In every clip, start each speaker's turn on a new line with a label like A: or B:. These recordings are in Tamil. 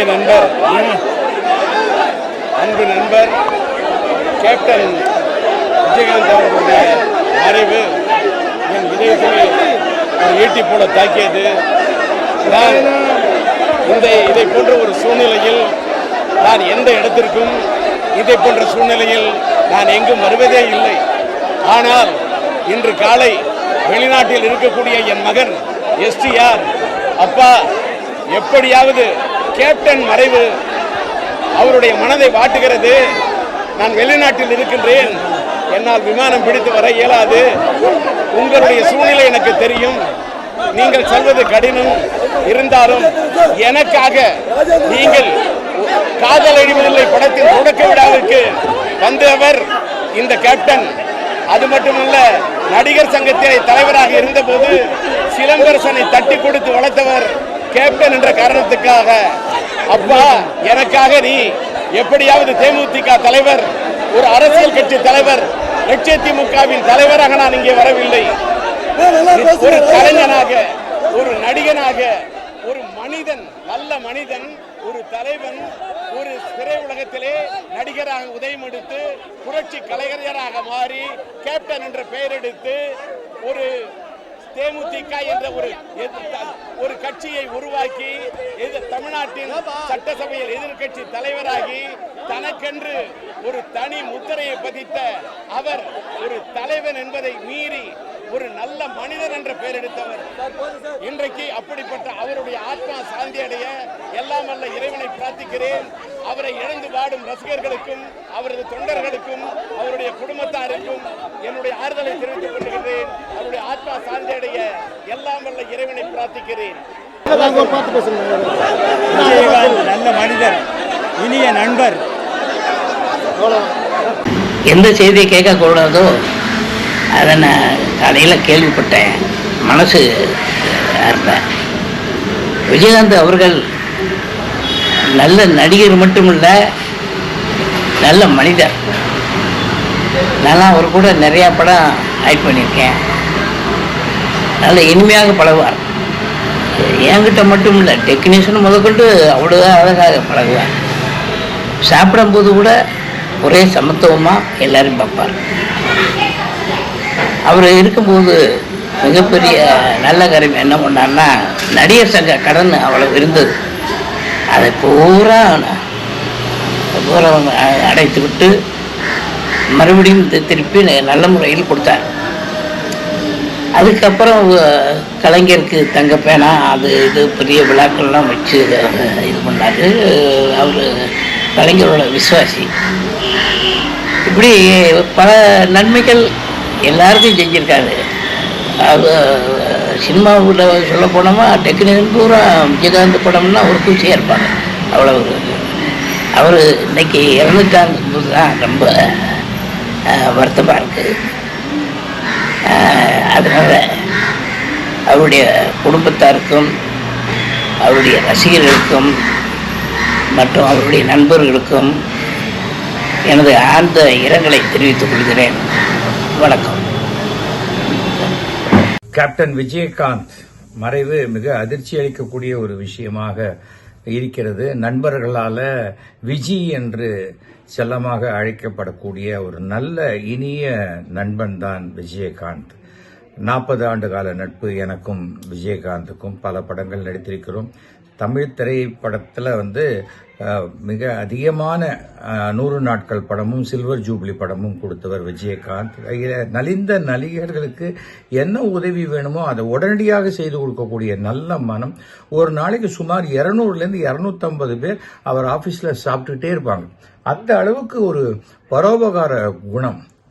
A: இனிய நண்பர். அன்பு நண்பர் கேப்டன் விஜயகாந்த் அவர்களுடைய மறைவு என் இதயத்திலே ஒரு ஈட்டி போல தாக்கியது. நான் இந்த இதை போன்ற ஒரு சூழ்நிலையில் நான் எந்த இடத்திற்கும் இதை போன்ற சூழ்நிலையில் நான் எங்கும் வருவதே இல்லை. ஆனால் இன்று காலை வெளிநாட்டில் இருக்கக்கூடிய என் மகன் எஸ்டிஆர் அப்பா எப்படியாவது கேப்டன் மறைவு அவருடைய மனதை வாட்டுகிறது. நான் வெளிநாட்டில் இருக்கின்றேன். என்னால் விமானம் பிடித்து வர இயலாது. உங்களுடைய சூழ்நிலை எனக்கு தெரியும். நீங்கள் சொல்வது கடினம். இருந்தாலும் எனக்காக நீங்கள் காதல் அழிவதில்லை படத்தின் தொடக்க விழாவிற்கு வந்தவர் இந்த கேப்டன். அது மட்டுமல்ல நடிகர் சங்கத்திலே தலைவராக இருந்தபோது சிலம்பரசனை தட்டி கொடுத்து வளர்த்தவர் கேப்டன் என்ற காரணத்துக்காக. அப்பா எனக்காக நீ எப்படியாவது தேமுதிக தலைவர் ஒரு அரசியல் கட்சி தலைவர் லட்சத்திமுகவின் தலைவராக நான் இங்கே வரவில்லை. ஒரு கலைஞனாக ஒரு நடிகனாக ஒரு மனிதன் நல்ல மனிதன் ஒரு தலைவன் ஒரு திரை உலகத்திலே நடிகராக உதயம் எடுத்து புரட்சி கலைஞராக மாறி கேப்டன் என்ற பெயர் எடுத்து ஒரு தேமுதிக என்ற ஒரு ஒரு கட்சியை உருவாக்கி தமிழ்நாட்டின் சட்டசபையில் எதிர்க்கட்சி தலைவராகி தனக்கென்று ஒரு தனி முத்திரையை பதித்த அவர் ஒரு தலைவன் என்பதை மீறி ஒரு நல்ல மனிதன் என்ற பெயர் எடுத்தவர். இன்றைக்கு அப்படிப்பட்ட அவருடைய ஆத்மா சாந்தி அடைய எல்லாம் வல்ல இறைவனை பிரார்த்திக்கிறேன். அவரை இழந்து வாடும் ரசிகர்களுக்கும் அவரது தொண்டர்களுக்கும் அவருடைய குடும்பத்தாருக்கும் என்னுடைய ஆறுதலை தெரிவித்துக் கொள்கிறேன் அவருடைய ஆத்மா சாந்தி அடைய எல்லாம் வல்ல இறைவனை பிரார்த்திக்கிறேன்.
B: நல்ல மனிதர் இனிய நண்பர்.
C: எந்த செய்தியை கேட்கக்கூடாதோ அதை நான் காலையில் கேள்விப்பட்டேன். மனசு விஜயகாந்த் அவர்கள் நல்ல நடிகர் மட்டுமில்ல நல்ல மனிதர். நல்லா அவர் கூட நிறையா படம் ஆக்ட் பண்ணியிருக்கேன். நல்ல இனிமையாக பழகுவார். என்கிட்ட மட்டும் இல்லை டெக்னீஷியன் முதற்கொண்டு அவ்வளோ அழகாக பழகுவார். சாப்பிடும்போது கூட ஒரே சமத்துவமாக எல்லாரும் பார்ப்பார். அவர் இருக்கும்போது மிகப்பெரிய நல்ல காரியம் என்ன பண்ணார்னா நடிகர் சங்க கடன் அவ்வளோ இருந்தது. அதை பூரா பூரா அடைத்து விட்டு மறுபடியும் தி- திருப்பி நல்ல முறையில் கொடுத்தார். அதுக்கப்புறம் கலைஞருக்கு தங்க பேனா அது இது பெரிய விழாக்கள்லாம் வச்சு இது பண்ணார். அவர் கலைஞரோட விசுவாசி. இப்படி பல நன்மைகள் எல்லாருக்கும் செஞ்சுருக்காரு. அது சினிமாவில் சொல்ல போனோமா டெக்னீஷியன் பூரா விஜயகாந்த் படம்னா ஒரு குச்சியாக இருப்பாங்க. அவ்வளோ ஒரு அவர் இன்னைக்கு இறந்துட்டாங்க தான் ரொம்ப வருத்தமாக இருக்குது அதனால் அவருடைய குடும்பத்தாருக்கும் அவருடைய ரசிகர்களுக்கும் மற்றும் அவருடைய நண்பர்களுக்கும் எனது ஆழ்ந்த இரங்கலை தெரிவித்துக் கொள்கிறேன். வணக்கம்.
B: கேப்டன் விஜயகாந்த் மறைவு மிக அதிர்ச்சி அளிக்கக்கூடிய ஒரு விஷயமாக இருக்கிறது. நண்பர்களால விஜி என்று செல்லமாக அழைக்கப்படக்கூடிய ஒரு நல்ல இனிய நண்பன் தான் விஜயகாந்த். நாற்பது ஆண்டு கால நட்பு எனக்கும் விஜயகாந்துக்கும் பல படங்கள் நடித்திருக்கிறோம். தமிழ் திரைப்படத்தில் வந்து மிக அதிகமான நூறு நாட்கள் படமும் சில்வர் ஜூப்ளி படமும் கொடுத்தவர் விஜயகாந்த். நலிந்த நடிகர்களுக்கு என்ன உதவி வேணுமோ அதை உடனடியாக செய்து கொடுக்கக்கூடிய நல்ல மனம். ஒரு நாளைக்கு சுமார் இருநூறுலேருந்து இரநூத்தம்பது பேர் அவர் ஆஃபீஸில் சாப்பிட்டுட்டே இருப்பாங்க. அந்த அளவுக்கு ஒரு பரோபகார குணம்.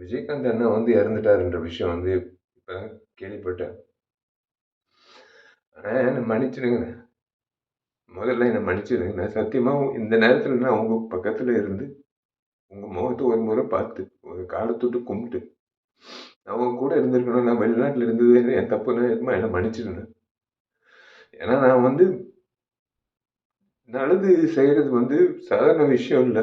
D: விஜயகாந்த் அண்ணா வந்து இறந்துட்டாருன்ற விஷயம் வந்து இப்போ கேள்விப்பட்டேன். ஆனால் என்னை மன்னிச்சிடுங்கண்ணே முதல்ல என்னை மன்னிச்சிடுங்க. நான் சத்தியமாக இந்த நேரத்தில் நான் உங்கள் பக்கத்தில் இருந்து உங்கள் முகத்தை ஒரு முறை பார்த்து ஒரு காலத்தொட்டு கும்பிட்டு நான் உங்க கூட இருந்திருக்கணும் நான் வெளிநாட்டில் இருந்தது என் தப்புனா இருக்குமா என்னை மன்னிச்சிடுனேன் ஏன்னா நான் வந்து நல்லது செய்கிறது வந்து சாதாரண விஷயம் இல்லை.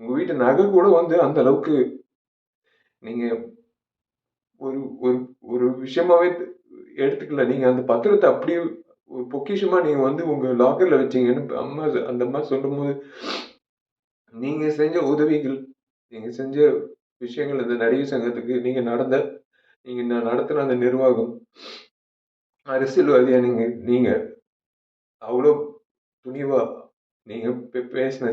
D: உங்க வீட்டு நகை கூட வந்து அந்த அளவுக்கு நீங்க ஒரு ஒரு ஒரு விஷயமாவே எடுத்துக்கல. நீங்க அந்த பத்திரத்தை அப்படியே ஒரு பொக்கிஷமா நீங்க வந்து உங்க லாக்கர்ல வச்சீங்கன்னு அம்மா அந்த அம்மா சொல்லும்போது நீங்க செஞ்ச உதவிகள் நீங்க செஞ்ச விஷயங்கள் இந்த நடிகர் சங்கத்துக்கு நீங்க நடந்த நீங்க நான் நடத்தின அந்த நிர்வாகம் அரசியல்வாதியா நீங்க நீங்க அவ்வளோ துணிவா நீங்க பேசின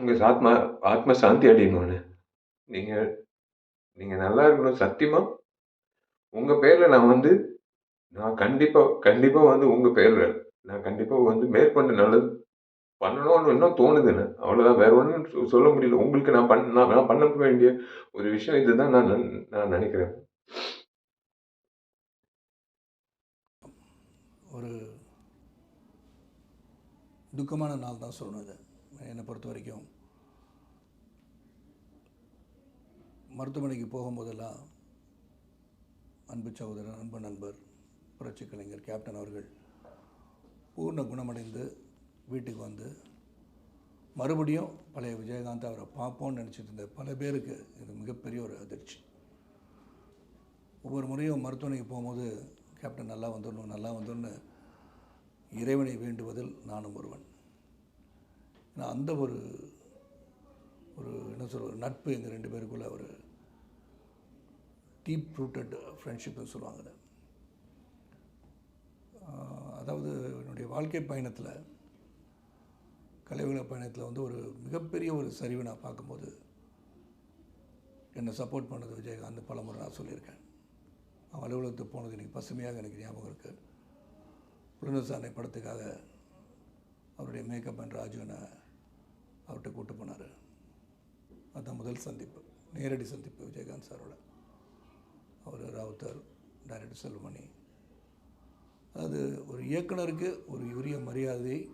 D: உங்கள் ஆத்மா ஆத்ம சாந்தி அடையணும்னு நீங்கள் நீங்கள் நல்லா இருக்கணும் சத்தியமாக உங்கள் பேரில் நான் வந்து நான் கண்டிப்பாக கண்டிப்பாக வந்து உங்கள் பேரில் நான் கண்டிப்பாக வந்து மேற்கொண்டு நல்லது பண்ணணும்னு இன்னும் தோணுதுன்னு அவ்வளோதான் வேற ஒன்றும் சொல்ல முடியல. உங்களுக்கு நான் பண்ண நான் நான் பண்ண வேண்டிய ஒரு விஷயம் இதுதான் நான் நன்- நான் நினைக்கிறேன்.
E: ஒரு துக்கமான நாள் தான் சொல்லணும் என்னை பொறுத்த வரைக்கும். மருத்துவமனைக்கு போகும்போதெல்லாம் அன்பு சகோதரர் அன்பு நண்பர் புரட்சி கலைஞர் கேப்டன் அவர்கள் பூர்ண குணமடைந்து வீட்டுக்கு வந்து மறுபடியும் பழைய விஜயகாந்த் அவரை பார்ப்போம்னு நினச்சிட்டு இருந்த பல பேருக்கு இது மிகப்பெரிய ஒரு அதிர்ச்சி. ஒவ்வொரு முறையும் மருத்துவமனைக்கு போகும்போது கேப்டன் நல்லா வந்துடணும் நல்லா வந்துடணும்னு இறைவனை வேண்டுவதில் நானும் ஒருவன். ஏன்னா அந்த ஒரு ஒரு என்ன சொல்கிற ஒரு நட்பு எங்கள் ரெண்டு பேருக்குள்ளே ஒரு டீப் ரூட்டட் ஃப்ரெண்ட்ஷிப்னு சொல்லுவாங்க அதாவது என்னுடைய வாழ்க்கை பயணத்தில் கலைவுகள பயணத்தில் வந்து ஒரு மிகப்பெரிய ஒரு சரிவை நான் பார்க்கும்போது என்னை சப்போர்ட் பண்ணது விஜயகாந்த் பலமுறை நான் சொல்லியிருக்கேன். அவன் அலுவலகத்துக்கு போனது எனக்கு பசுமையாக எனக்கு ஞாபகம் இருக்குது புலனசாரணை படத்துக்காக அவருடைய மேக்கப் அண்ட் ராஜுவனை அவர்கிட்ட கூட்டு போனார். அதுதான் முதல் சந்திப்பு. நேரடி சந்திப்பு விஜயகாந்த் சாரோட. அவர் ராவுத்தர் டைரக்டர் செல்வமணி அது ஒரு இயக்குனருக்கு ஒரு உரிய மரியாதை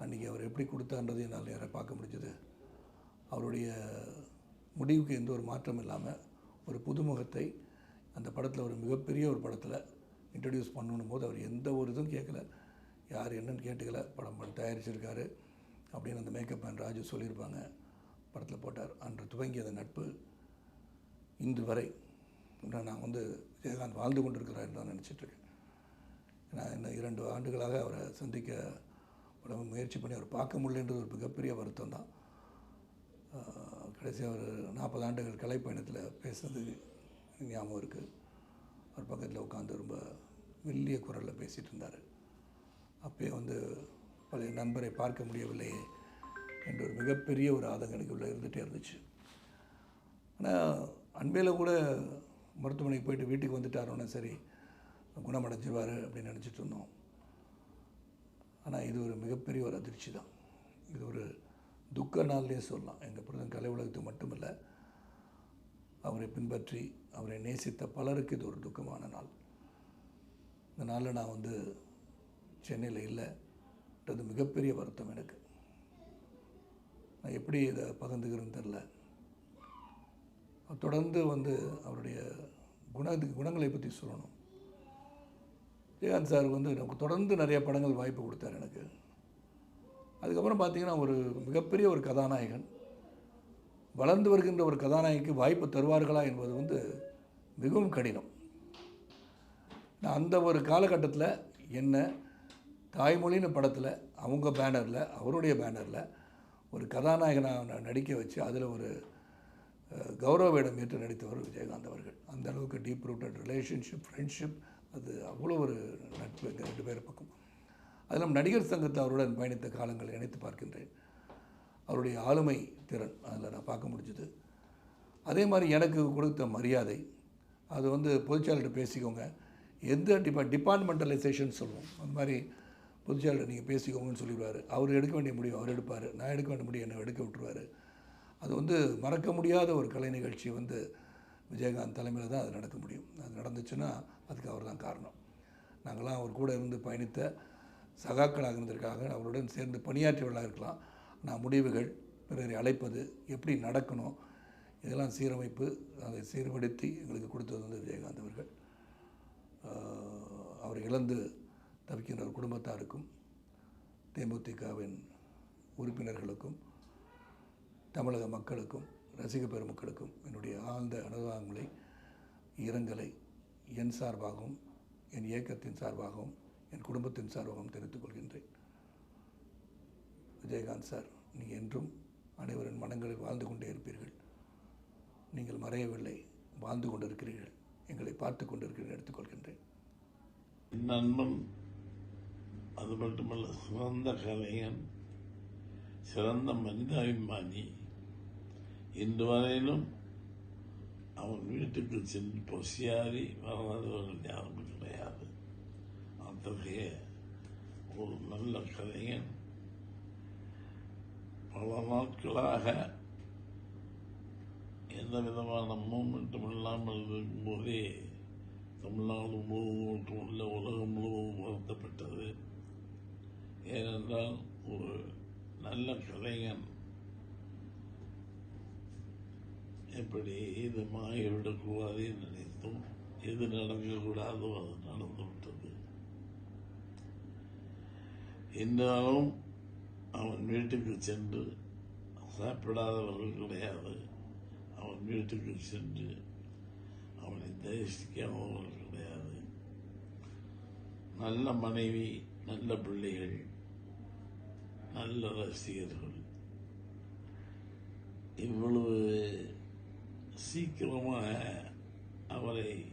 E: அன்றைக்கி அவர் எப்படி கொடுத்தான்றது என்னால் நேராக பார்க்க முடிஞ்சது. அவருடைய முடிவுக்கு எந்த ஒரு மாற்றம் இல்லாமல் ஒரு புதுமுகத்தை அந்த படத்தில் ஒரு மிகப்பெரிய ஒரு படத்தில் இன்ட்ரடியூஸ் பண்ணணும் போது அவர் எந்த ஒரு இதுவும் கேட்கல. யார் என்னன்னு கேட்டுக்கல. படம் தயாரிச்சிருக்காரு. அப்படின்னு அந்த மேக்கப் மேன் ராஜு சொல்லியிருப்பாங்க. படத்தில் போட்டார். அன்று துவங்கிய அந்த நட்பு. இன்று வரை நான் வந்து விஜயகாந்த் வாழ்ந்து கொண்டிருக்கிறார் தான் நினச்சிட்ருக்கேன் ஏன்னா இன்னும் இரண்டு ஆண்டுகளாக அவரை சந்திக்க உடம்பு முயற்சி பண்ணி அவர் பார்க்க முடியலன்றது ஒரு மிகப்பெரிய வருத்தம் தான். கடைசியாக ஒரு நாற்பது ஆண்டுகள் கலைப்பயணத்தில் பேசுனது ஞாபகம் இருக்குது அவர் பக்கத்தில் உட்காந்து ரொம்ப மெல்லிய குரலில் பேசிகிட்டு இருந்தார். அப்போயே வந்து பழைய நண்பரை பார்க்க முடியவில்லையே என்ற ஒரு மிகப்பெரிய ஒரு ஆதங்கம் எனக்குள்ளே இருந்துகிட்டே இருந்துச்சு. ஆனால் அன்பையில் கூட மருத்துவமனைக்கு போயிட்டு வீட்டுக்கு வந்துட்டாரோன்னா சரி குணமடைஞ்சிருவார் அப்படின்னு நினச்சிட்டு இருந்தோம். ஆனால் இது ஒரு மிகப்பெரிய ஒரு அதிர்ச்சி தான். இது ஒரு துக்க நாள்னே சொல்லலாம். எங்கள் பிரதம் கலை உலகத்துக்கு மட்டுமல்ல அவரை பின்பற்றி அவரை நேசித்த பலருக்கு இது ஒரு துக்கமான நாள். இந்த நாளில் நான் வந்து சென்னையில் இல்லை. அது மிகப்பெரிய வருத்தம் எனக்கு. நான் எப்படி இதை பகிர்ந்துக்கிறேன்னு தெரில தொடர்ந்து வந்து அவருடைய குண குணங்களை பற்றி சொல்லணும். விஜயகாந்த் சார் வந்து எனக்கு தொடர்ந்து நிறைய படங்கள் வாய்ப்பு கொடுத்தார் எனக்கு. அதுக்கப்புறம் பார்த்தீங்கன்னா ஒரு மிகப்பெரிய ஒரு கதாநாயகன். வளர்ந்து வருகின்ற ஒரு கதாநாயகிக்கு வாய்ப்பு தருவார்களா என்பது வந்து மிகவும் கடினம். நான் அந்த ஒரு காலகட்டத்தில் என்ன தாய்மொழின்னு படத்தில் அவங்க பேனரில் அவருடைய பேனரில் ஒரு கதாநாயகனாக நடிக்க வச்சு அதில் ஒரு கௌரவ வேடம் ஏற்று நடித்தவர் விஜயகாந்த் அவர்கள். அந்த அளவுக்கு டீப் ரூட்டட் ரிலேஷன்ஷிப் ஃப்ரெண்ட்ஷிப் அது அவ்வளோ ஒரு நட்பு எங்கள் ரெண்டு பேர் பக்கம். அதில் நடிகர் சங்கத்தை அவருடன் பயணித்த காலங்களை நினைத்து பார்க்கின்றேன். அவருடைய ஆளுமை திறன் அதில் நான் பார்க்க முடிஞ்சது. அதே மாதிரி எனக்கு கொடுத்த மரியாதை அது வந்து பொதுச்செயலர்கிட்ட பேசிக்கோங்க. எந்த டிபா டிபார்ட்மெண்டலைசேஷன் சொல்லுவோம். அந்த மாதிரி பொதுச்செயலாளர் நீங்கள் பேசிக்கோங்கன்னு சொல்லிடுவார். அவர் எடுக்க வேண்டிய முடிவு அவர் எடுப்பார். நான் எடுக்க வேண்டிய முடிவு என்னை எடுக்க விட்டுருவார். அது வந்து மறக்க முடியாத ஒரு கலை நிகழ்ச்சி வந்து விஜயகாந்த் தலைமையில் தான் அது நடக்க முடியும். அது நடந்துச்சுன்னா அதுக்கு அவர் தான் காரணம். நாங்களாம் அவர் கூட இருந்து பயணித்த சகாக்களாக இருந்ததற்காக அவருடன் சேர்ந்து பணியாற்றியவர்களாக இருக்கலாம். நான் முடிவுகள் பிறரை அழைப்பது எப்படி நடக்கணும் இதெல்லாம் சீரமைப்பு அதை சீர்படுத்தி எங்களுக்கு கொடுத்தது வந்து விஜயகாந்த் அவர்கள். அவர் அவரை இழந்து தவிக்கின்ற ஒரு குடும்பத்தாருக்கும் தேமுதிகவின் உறுப்பினர்களுக்கும் தமிழக மக்களுக்கும் ரசிக பெருமக்களுக்கும் என்னுடைய ஆழ்ந்த அனுதாபங்களை இரங்கலை என் சார்பாகவும் என் இயக்கத்தின் சார்பாகவும் என் குடும்பத்தின் சார்பாகவும் தெரிவித்துக் கொள்கின்றேன். விஜயகாந்த் சார் நீங்கள் என்றும் அனைவரின் மனங்களில் வாழ்ந்து கொண்டே இருப்பீர்கள். நீங்கள் மறையவில்லை வாழ்ந்து கொண்டிருக்கிறீர்கள். எங்களை பார்த்து கொண்டிருக்கிறீர்கள் எடுத்துக்கொள்கின்றேன்
F: நண்பன் அது மட்டுமல்ல சிறந்த கலைஞன் சிறந்த மனிதாபிமானி. இன்று வரையிலும் அவன் வீட்டுக்கு சென்று பசியாரி வராதவர்கள் யாரும் கிடையாது. அத்தகைய ஒரு நல்ல கலைஞன் பல நாட்களாக எந்த விதமான மூமெண்ட்டும் இல்லாமல் இருக்கும்போதே தமிழ்நாடு முழுவதும் மட்டுமல்ல உலகம் முழுவதும் வருத்தப்பட்டது. ஏனென்றால் ஒரு நல்ல கலைஞன் எப்படி இது மாறிவிடக்கூடாது நினைத்தோம் எது நடக்கக்கூடாதோ அது நடந்து விட்டது. என்றாலும் அவன் வீட்டுக்கு சென்று சாப்பிடாதவர்கள் கிடையாது. அவன் வீட்டுக்கு சென்று அவனை தரிசிக்காதவர்கள் கிடையாது. நல்ல மனைவி நல்ல பிள்ளைகள் நல்ல ரசிகர்கள். இவ்வளவு சீக்கிரமாக அவரை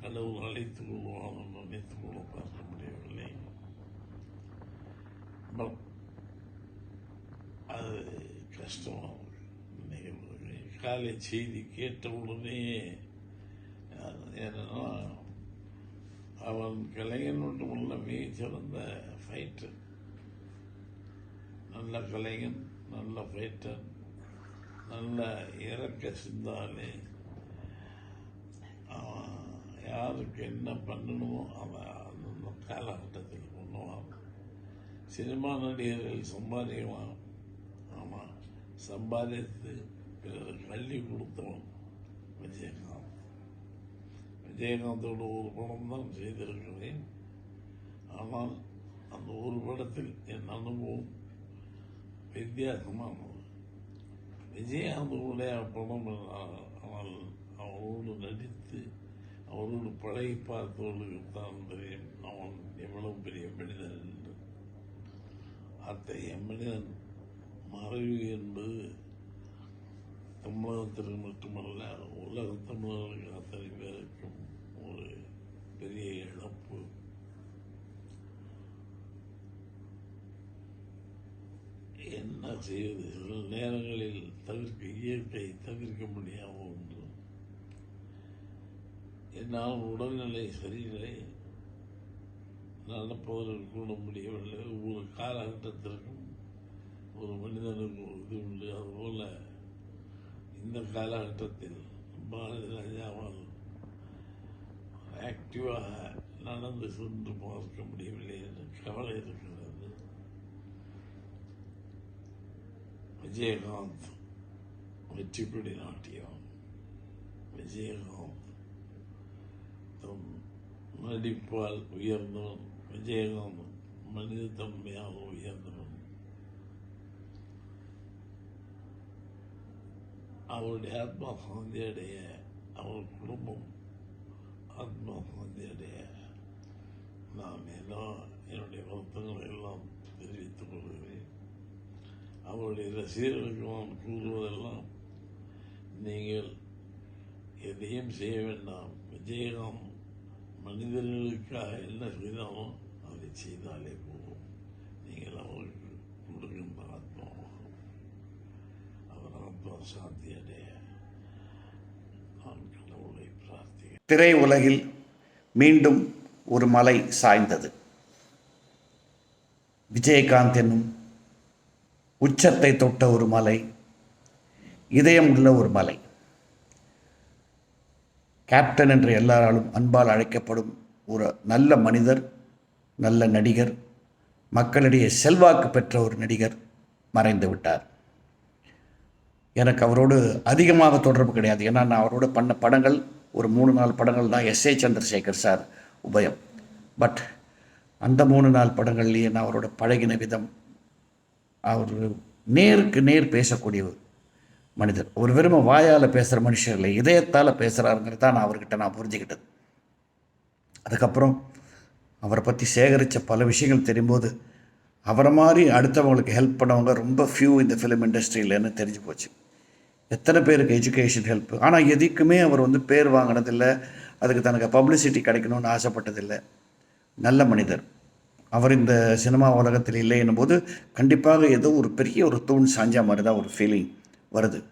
F: கடவுள் அழைத்துக் கொள்வான் என்று நினைத்துக் கொள்ள பார்க்க முடியவில்லை. பட் அது கஷ்டமாக நிகழ்வு காலை செய்தி கேட்டவுடனே என்னன்னா அவன் கலைஞன் மட்டுமல்ல மிகச்சிறந்த ஃபைட்டர் நல்ல கலைஞன் நல்ல ஃபைட்டர் நல்ல இறக்க சிந்தாலே அவன் யாருக்கு என்ன பண்ணணுமோ அவன் அந்த காலகட்டத்தில் பண்ணுவான். சினிமா நடிகர்கள் சம்பாதிக்கலாம். ஆமாம் சம்பாதித்து பிறருக்கு அள்ளி கொடுத்தவன் விஜயகாந்த். விஜயகாந்தோட ஒரு படம் தான் செய்திருக்கிறேன். ஆனால் அந்த ஒரு படத்தில் என் அனுபவம் வித்தியாசமாக விஜயகாந்தோடைய படம் ஆனால் அவரோடு நடித்து அவரோடு பழகி பார்த்தவர்களுக்கு தான் தெரியும் அவன் எவ்வளவு பெரிய மனிதன் என்று. அத்தகைய மனிதன் மறைவு என்பது தமிழகத்திற்கு மட்டுமல்ல உலக தமிழர்களுக்கு அத்தனை பேருக்கும் ஒரு பெரிய இழப்பு. என்ன செய்வது? சில நேரங்களில் தவிர்க்க இயற்கை தவிர்க்க முடியாமல் ஒன்று. என்னால் உடல்நிலை சரியில்லை. நடப்பவர்கள் கூட முடியவில்லை. ஒவ்வொரு காலகட்டத்திற்கும் ஒரு மனிதனுக்கு ஒரு இது உண்டு. அதுபோல இந்த காலகட்டத்தில் பாரதி ராஜாவால் ஆக்டிவாக நடந்து சென்று பார்க்க முடியவில்லை என்று கவலை இருக்கிறது. விஜயகாந்த் வெற்றிப்பிடி நாட்டியம் விஜயகாந்த் தம் நடிப்பால் உயர்ந்தவன் விஜயகாந்த் மனித தன்மையாக உயர்ந்தவன் அவருடைய ஆத்மா சாந்தி அடைய அவர் குடும்பம் ஆத்மா சாந்தி அடைய நான் எல்லாம் என்னுடைய வருத்தங்களை எல்லாம் தெரிவித்துக் கொள்கிறேன் அவருடைய ரசிகர்களுக்கும் கூறுவதெல்லாம் நீங்கள் எதையும் செய்ய வேண்டாம். விஜயகாம் மனிதர்களுக்காக என்ன செய்தாலும் அதை செய்தாலே போதும். நீங்கள் அவருக்கு கொடுக்கின்ற ஆத்மாவாகும் அவர் ஆத்மா சாந்தி அடைய நான் கடவுளை பிரார்த்திக்கிறேன்.
G: திரை உலகில் மீண்டும் ஒரு மலை சாய்ந்தது. விஜயகாந்த் என்னும் உச்சத்தை தொட்ட ஒரு மலை இதயம் உள்ள ஒரு மலை. கேப்டன் என்று எல்லாராலும் அன்பால் அழைக்கப்படும் ஒரு நல்ல மனிதர் நல்ல நடிகர் மக்களிடையே செல்வாக்கு பெற்ற ஒரு நடிகர் மறைந்து விட்டார். எனக்கு அவரோடு அதிகமாக தொடர்பு கிடையாது. ஏன்னா நான் அவரோட பண்ண படங்கள் ஒரு மூணு நாலு படங்கள் தான் எஸ் ஏ சந்திரசேகர் சார் உபயம். பட் அந்த மூணு நாலு படங்கள்லேயே நான் அவரோட பழகின விதம் அவர் நேருக்கு நேர் பேசக்கூடியவர் மனிதர். ஒரு வெறும வாயால் பேசுகிற மனுஷர் இல்லை. இதயத்தால் பேசுகிறாருங்கிறது தான் நான் அவர்கிட்ட நான் புரிஞ்சுக்கிட்டது. அதுக்கப்புறம் அவரை பற்றி சேகரித்த பல விஷயங்கள் தெரியும்போது அவரை மாதிரி அடுத்தவங்களுக்கு ஹெல்ப் பண்ணவங்க ரொம்ப ஃபியூ இந்த ஃபிலிம் இண்டஸ்ட்ரியிலன்னு தெரிஞ்சு போச்சு. எத்தனை பேருக்கு எஜுகேஷன் ஹெல்ப் ஆனால் எதுக்குமே அவர் வந்து பேர் வாங்கினதில்லை. அதுக்கு தனக்கு பப்ளிசிட்டி கிடைக்கணும்னு ஆசைப்பட்டதில்லை. நல்ல மனிதர். அவர் இந்த சினிமா உலகத்தில் இல்லை என்னும்போது கண்டிப்பாக ஏதோ ஒரு பெரிய ஒரு தூண் சாஞ்சா மாதிரி தான் ஒரு ஃபீலிங் வருது.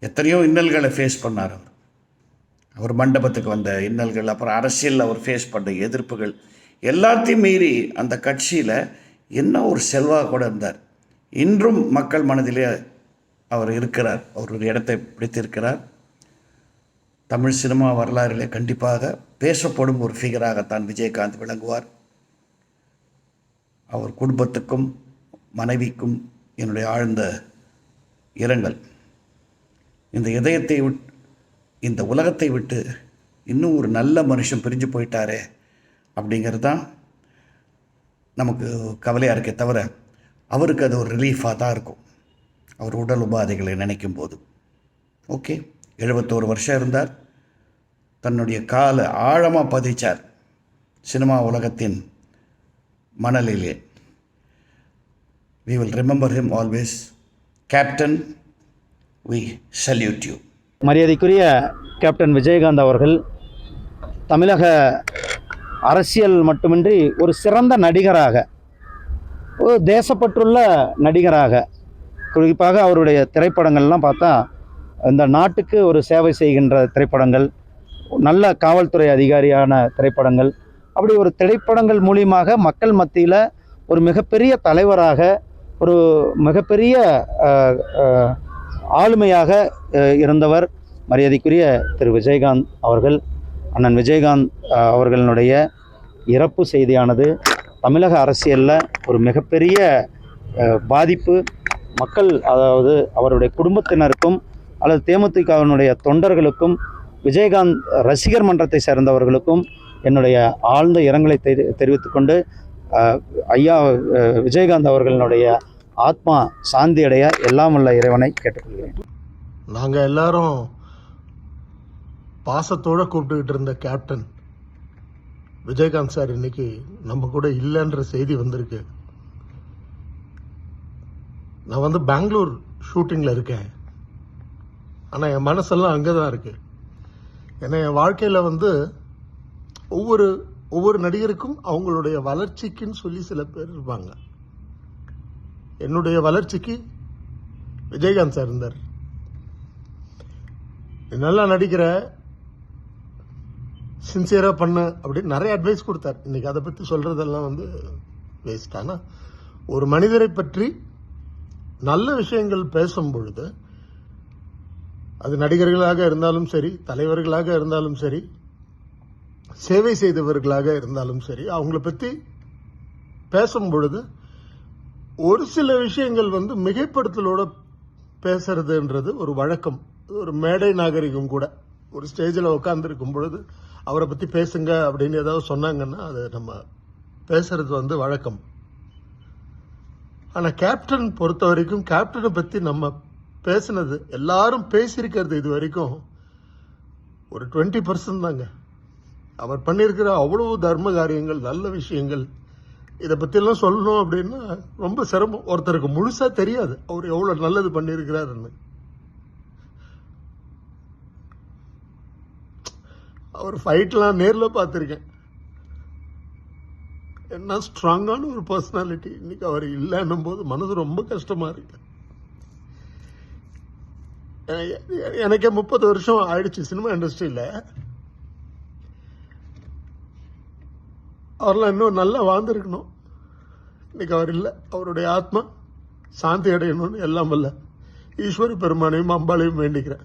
G: எத்தனையோ இன்னல்களை ஃபேஸ் பண்ணார் அவர். அவர் மண்டபத்துக்கு வந்த இன்னல்கள் அப்புறம் அரசியலில் அவர் ஃபேஸ் பண்ண எதிர்ப்புகள் எல்லாத்தையும் மீறி அந்த கட்சியில் என்ன ஒரு செல்வாக இருந்தார். இன்றும் மக்கள் மனதிலே அவர் இருக்கிறார் அவர் ஒரு இடத்தை பிடித்திருக்கிறார். தமிழ் சினிமா வரலாறிலே கண்டிப்பாக பேசப்படும் ஒரு ஃபிகராகத்தான் விஜயகாந்த் விளங்குவார். அவர் குடும்பத்துக்கும் மனைவிக்கும் என்னுடைய ஆழ்ந்த இரங்கல். இந்த இதயத்தை விட் இந்த உலகத்தை விட்டு இன்னும் ஒரு நல்ல மனுஷன் பிரிஞ்சு போயிட்டாரே அப்படிங்கிறது தான் நமக்கு கவலையாக இருக்கே தவிர அவருக்கு அது ஒரு ரிலீஃபாக தான் இருக்கும். அவர் உடல் உபாதைகளை நினைக்கும் போது ஓகே எழுபத்தோரு வருஷம் இருந்தார். தன்னுடைய காலை ஆழமாக பதிச்சார். சினிமா உலகத்தின் மணலிலே. We will remember him always captain we salute you
H: மரியாதைக்குரிய கேப்டன் விஜயகாந்த் அவர்கள் தமிழக அரசியல் மட்டுமின்றி ஒரு சிறந்த நடிகராக ஒரு தேசப்பற்றுள்ள நடிகராக குறிப்பாக அவருடைய திரைப்படங்கள்லாம் பார்த்தா இந்த நாட்டுக்கு ஒரு சேவை செய்கின்ற திரைப்படங்கள் நல்ல காவல்துறை அதிகாரியான திரைப்படங்கள் அப்படி ஒரு திரைப்படங்கள் மூலியமாக மக்கள் மத்தியில் ஒரு மிகப்பெரிய தலைவராக ஒரு மிகப்பெரிய ஆளுமையாக இருந்தவர் மரியாதைக்குரிய திரு விஜயகாந்த் அவர்கள். அண்ணன் விஜயகாந்த் அவர்களினுடைய அவர்களுடைய இறப்பு செய்தியானது தமிழக அரசியலில் ஒரு மிகப்பெரிய பாதிப்பு. மக்கள் அதாவது அவருடைய குடும்பத்தினருக்கும் அல்லது தேமுதிகவினுடைய தொண்டர்களுக்கும் விஜயகாந்த் ரசிகர் மன்றத்தை சேர்ந்தவர்களுக்கும் என்னுடைய ஆழ்ந்த இரங்கலை தெரி தெரிவித்துக்கொண்டு ஐயா விஜயகாந்த் அவர்களுடைய ஆத்மா சாந்தி அடைய எல்லாம் உள்ள இறைவனை கேட்டுக்கொள்கிறேன்.
I: நாங்கள் எல்லாரும் பாசத்தோடு கூப்பிட்டுக்கிட்டு இருந்த கேப்டன் விஜயகாந்த் சார் இன்னைக்கு நம்ம கூட இல்லைன்ற செய்தி வந்திருக்கு. நான் வந்து பெங்களூர் ஷூட்டிங்கில் இருக்கேன். ஆனால் என் மனசெல்லாம் அங்கே தான் இருக்குது ஏன்னா என் வாழ்க்கையில் வந்து ஒவ்வொரு ஒவ்வொரு நடிகருக்கும் அவங்களுடைய வளர்ச்சிக்குன்னு சொல்லி சில பேர் இருப்பாங்க. என்னுடைய வளர்ச்சிக்கு விஜயகாந்த் சார் இருந்தார். நல்லா நடிக்கிற சின்சியராக பண்ண அப்படின்னு நிறைய அட்வைஸ் கொடுத்தார். இன்னைக்கு அதை பற்றி சொல்றதெல்லாம் வந்து வேஸ்ட் ஆனால் ஒரு மனிதரை பற்றி நல்ல விஷயங்கள் பேசும் பொழுது அது நடிகர்களாக இருந்தாலும் சரி தலைவர்களாக இருந்தாலும் சரி சேவை செய்தவர்களாக இருந்தாலும் சரி அவங்கள பற்றி பேசும் பொழுது ஒரு சில விஷயங்கள் வந்து மிகைப்படுத்தலோட பேசுறதுன்றது ஒரு வழக்கம். ஒரு மேடை நாகரிகம் கூட ஒரு ஸ்டேஜில் உட்காந்துருக்கும் பொழுது அவரை பற்றி பேசுங்க அப்படின்னு ஏதாவது சொன்னாங்கன்னா அது நம்ம பேசுறது வந்து வழக்கம். ஆனால் கேப்டன் பொறுத்த வரைக்கும் கேப்டனை பற்றி நம்ம பேசுனது எல்லாரும் பேசியிருக்கிறது இது வரைக்கும் ஒரு டுவெண்ட்டி பர்சன்ட் தாங்க. அவர் பண்ணியிருக்கிற அவ்வளவு தர்ம காரியங்கள் நல்ல விஷயங்கள். இதை பற்றிலாம் சொல்லணும் அப்படின்னா ரொம்ப சிரமம். ஒருத்தருக்கு முழுசாக தெரியாது அவர் எவ்வளோ நல்லது பண்ணியிருக்கிறாருன்னு. அவர் ஃபைட்லாம் நேரில் பார்த்துருக்கேன். என்ன ஸ்ட்ராங்கான ஒரு பர்சனாலிட்டி இன்னைக்கு அவர் இல்லைன்னும் போது மனது ரொம்ப கஷ்டமாக இருக்கு. எனக்கு எனக்கே முப்பது வருஷம் ஆயிடுச்சு சினிமா இண்டஸ்ட்ரியில் அவர்லாம் இன்னும் நல்லா வாழ்ந்திருக்கணும். இன்னைக்கு அவர் இல்லை. அவருடைய ஆத்மா சாந்தி அடையணும்னு எல்லாம் வல்ல ஈஸ்வர பெருமானையும் அம்பாளையும் வேண்டிக்கிறேன்.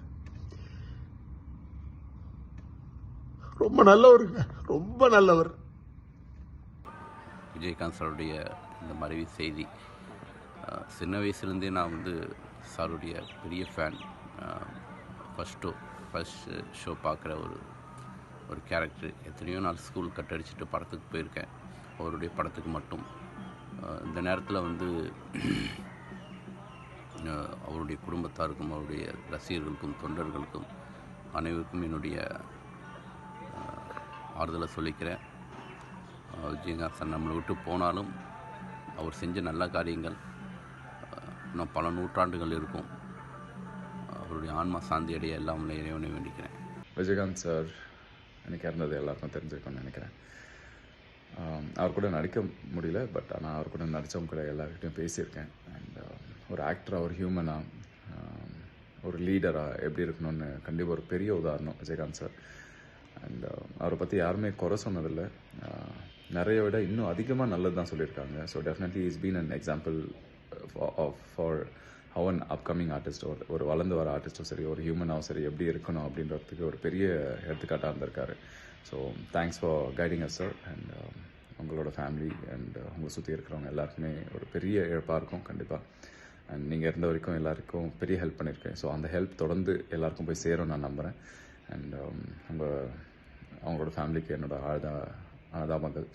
I: ரொம்ப நல்லவருங்க. ரொம்ப நல்லவர்.
J: விஜயகாந்த் சாருடைய இந்த மறைவு செய்தி சின்ன வயசுலேருந்தே நான் வந்து சாருடைய பெரிய fan first show first show பார்க்குற ஒரு ஒரு கேரக்டர் எத்தனையோ நாள் ஸ்கூல் கட் அடிச்சுட்டு படத்துக்கு போயிருக்கேன். அவருடைய படத்துக்கு மட்டும். இந்த நேரத்தில் வந்து அவருடைய குடும்பத்தாருக்கும் அவருடைய ரசிகர்களுக்கும் தொண்டர்களுக்கும் அனைவருக்கும் என்னுடைய ஆறுதலை சொல்லிக்கிறேன். அஹ் விஜயகாந்த் சார் நம்மளை விட்டு போனாலும் அவர் செஞ்ச நல்ல காரியங்கள் இன்னும் பல நூற்றாண்டுகள் இருக்கும். அவருடைய ஆன்மா சாந்தி அடைய எல்லாம் இறைவனை வேண்டிக்கிறேன்.
K: விஜயகாந்த் சார் எனக்கு இறந்தது எல்லாருக்கும் தெரிஞ்சிருக்கும்னு நினைக்கிறேன். அவர் கூட நடிக்க முடியல பட் ஆனால் அவர் கூட நடித்தவங்க கூட எல்லாருக்கிட்டையும் பேசியிருக்கேன். அண்ட் ஒரு ஆக்டராக ஒரு ஹியூமனாக ஒரு லீடராக எப்படி இருக்கணும்னு கண்டிப்பாக ஒரு பெரிய உதாரணம் விஜயகாந்த் சார். அண்ட் அவரை பற்றி யாருமே குறை சொன்னதில்லை. நிறைய விட இன்னும் அதிகமாக நல்லது தான் சொல்லியிருக்காங்க so definitely is been an example for how an upcoming artist ஒரு ஒரு வளர்ந்து வர ஆர்டிஸ்ட்டும் சரி ஒரு ஹியூமனாகவும் சரி எப்படி இருக்கணும் அப்படின்றதுக்கு ஒரு பெரிய எடுத்துக்காட்டாக இருந்திருக்காரு. So thanks for guiding us sir and உங்களோட ஃபேமிலி அண்ட் உங்களை சுற்றி இருக்கிறவங்க எல்லாருக்குமே ஒரு பெரிய இழப்பாக இருக்கும் கண்டிப்பாக அண்ட் நீங்கள் இருந்த வரைக்கும் எல்லாருக்கும் பெரிய ஹெல்ப் பண்ணியிருக்கேன். ஸோ அந்த ஹெல்ப் தொடர்ந்து எல்லாருக்கும் போய் சேரும் நான் நம்புகிறேன் அண்ட் um, உங்கள் அவங்களோட ஃபேமிலிக்கு என்னோடய ஆழ்தா ஆதாபங்கள்